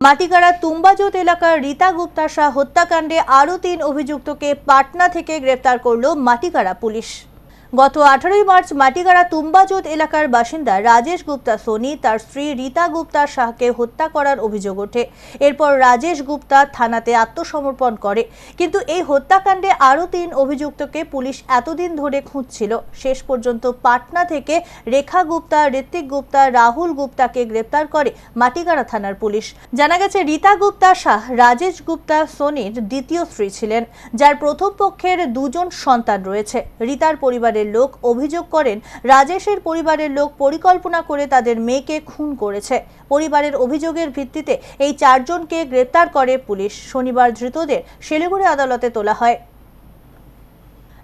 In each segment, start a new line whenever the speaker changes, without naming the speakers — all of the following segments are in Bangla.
মাটিগাড়া তুম্বাজোত এলাকার রীতা গুপ্তা শাহ হত্যাকাণ্ডে আরও তিন অভিযুক্তকে পাটনা থেকে গ্রেপ্তার করল মাটিগাড়া পুলিশ। গত আঠারোই মার্চ মাটিগাড়া তুম্বাজোত এলাকার বাসিন্দা রাজেশ গুপ্তা সোনি তার স্ত্রী রীতা গুপ্তা শাহকে হত্যা করার অভিযোগ ওঠে। এরপর রাজেশ গুপ্তা থানাতে আত্মসমর্পণ করে। কিন্তু এই হত্যাকাণ্ডে আরও তিন অভিযুক্তকে পুলিশ এতদিন ধরে খুঁজছিল। শেষ পর্যন্ত পাটনা থেকে রেখা গুপ্তা, ঋত্বিক গুপ্তা, রাহুল গুপ্তাকে গ্রেপ্তার করে মাটিগাড়া থানার পুলিশ। জানা গেছে, রীতা গুপ্তা শাহ, রাজেশ গুপ্তা সোনির দ্বিতীয় স্ত্রী ছিলেন, যার প্রথম পক্ষের দুজন সন্তান রয়েছে। রীতার পরিবারের লোক অভিযোগ করেন, রাজেশের পরিবারের লোক পরিকল্পনা করে তাদের মেয়েকে খুন করেছে। পরিবারের অভিযোগের ভিত্তিতে এই চারজনকে গ্রেপ্তার করে পুলিশ। শনিবার ধৃতদের শিলিগুড়ি আদালতে তোলা হয়।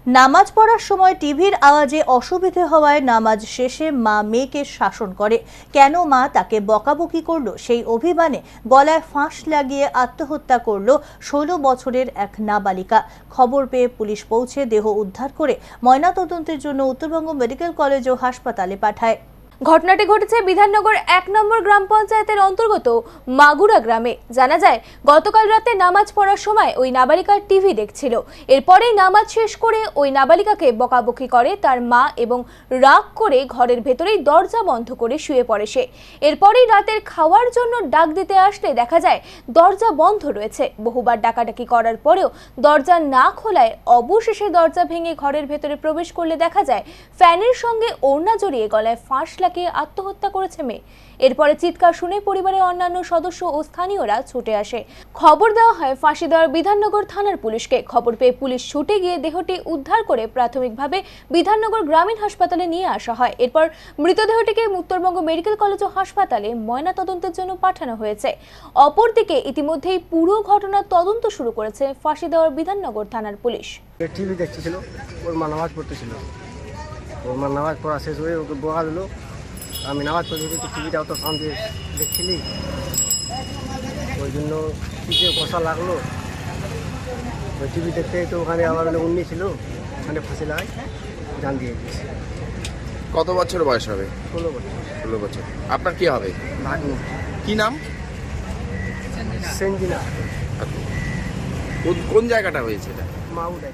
নামাজ পড়ার সময় টিভির আওয়াজে অসুবিধে হওয়ায় নামাজ শেষে মা মেয়েকে শাসন করে। কেন মা তাকে বকাবকি করল? সেই অভিমানে গলায় ফাঁস লাগিয়ে আত্মহত্যা করল ষোলো বছরের এক নাবালিকা। খবর পেয়ে পুলিশ পৌঁছে দেহ উদ্ধার করে ময়নাতদন্তের জন্য উত্তরবঙ্গ মেডিকেল কলেজ ও হাসপাতালে পাঠায়।
ঘটনাটি ঘটেছে বিধাননগর এক নম্বর গ্রাম পঞ্চায়েতের অন্তর্গত মাগুরা গ্রামে। জানা যায়, গতকাল রাতে নামাজ পড়ার সময় ওই নাবালিকার টিভি দেখছিল। এরপরেই নামাজ শেষ করে ওই নাবালিকাকে বকাবকি করে তার মা এবং রাগ করে ঘরের ভেতরেই দরজা বন্ধ করে শুয়ে পড়ে সে। এরপরেই রাতের খাওয়ার জন্য ডাক দিতে আসলে দেখা যায়, দরজা বন্ধ রয়েছে। বহুবার ডাকাডাকি করার পরেও দরজা না খোলায় অবশেষে দরজা ভেঙে ঘরের ভেতরে প্রবেশ করলে দেখা যায়, ফ্যানের সঙ্গে ওড়না জড়িয়ে গলায় ফাঁস লাগিয়ে আত্মহত্যা করেছে মেয়ে। এরপরে চিৎকার শুনে পরিবারের অন্যান্য সদস্য ও স্থানীয়রা ছুটে আসে। খবর দেওয়া হয়, ফাঁসি দেওয়ার বিধাননগর থানার পুলিশকে। খবর পেয়ে পুলিশ ছুটে গিয়ে দেহটি উদ্ধার করে প্রাথমিকভাবে বিধাননগর গ্রামীণ হাসপাতালে নিয়ে আসা হয়। এরপর মৃতদেহটিকে উত্তরবঙ্গ মেডিকেল কলেজ ও হাসপাতালে ময়নাতদন্তের জন্য পাঠানো হয়েছে। অপরদিকে ইতিমধ্যেই পুরো ঘটনার তদন্ত শুরু করেছে ফাঁসি দেওয়ার বিধাননগর থানার পুলিশ।
টিভি দেখতেছিল, ওর মা নামাজ পড়তেছিল। ওর মা নামাজ পড়া শেষ হয়ে ওকে বকা দিল। আমি নামাজ তো টিভিটা অত শান্তি দেখছিলি ওই জন্য টিভিতে বসা লাগল। ওই টিভি দেখতে তো ওখানে আমার হলো উন্নি ছিল ওখানে ফাঁসি লাগাই জান দিয়ে দিয়েছি।
কত বছর বয়স হবে?
ষোলো বছর।
ষোলো বছর। আপনার কি হবে?
ভাগ্নি।
কি নাম?
সেঞ্জিনা।
কোন- কোন জায়গাটা হয়েছে এটা?
মাউডাই।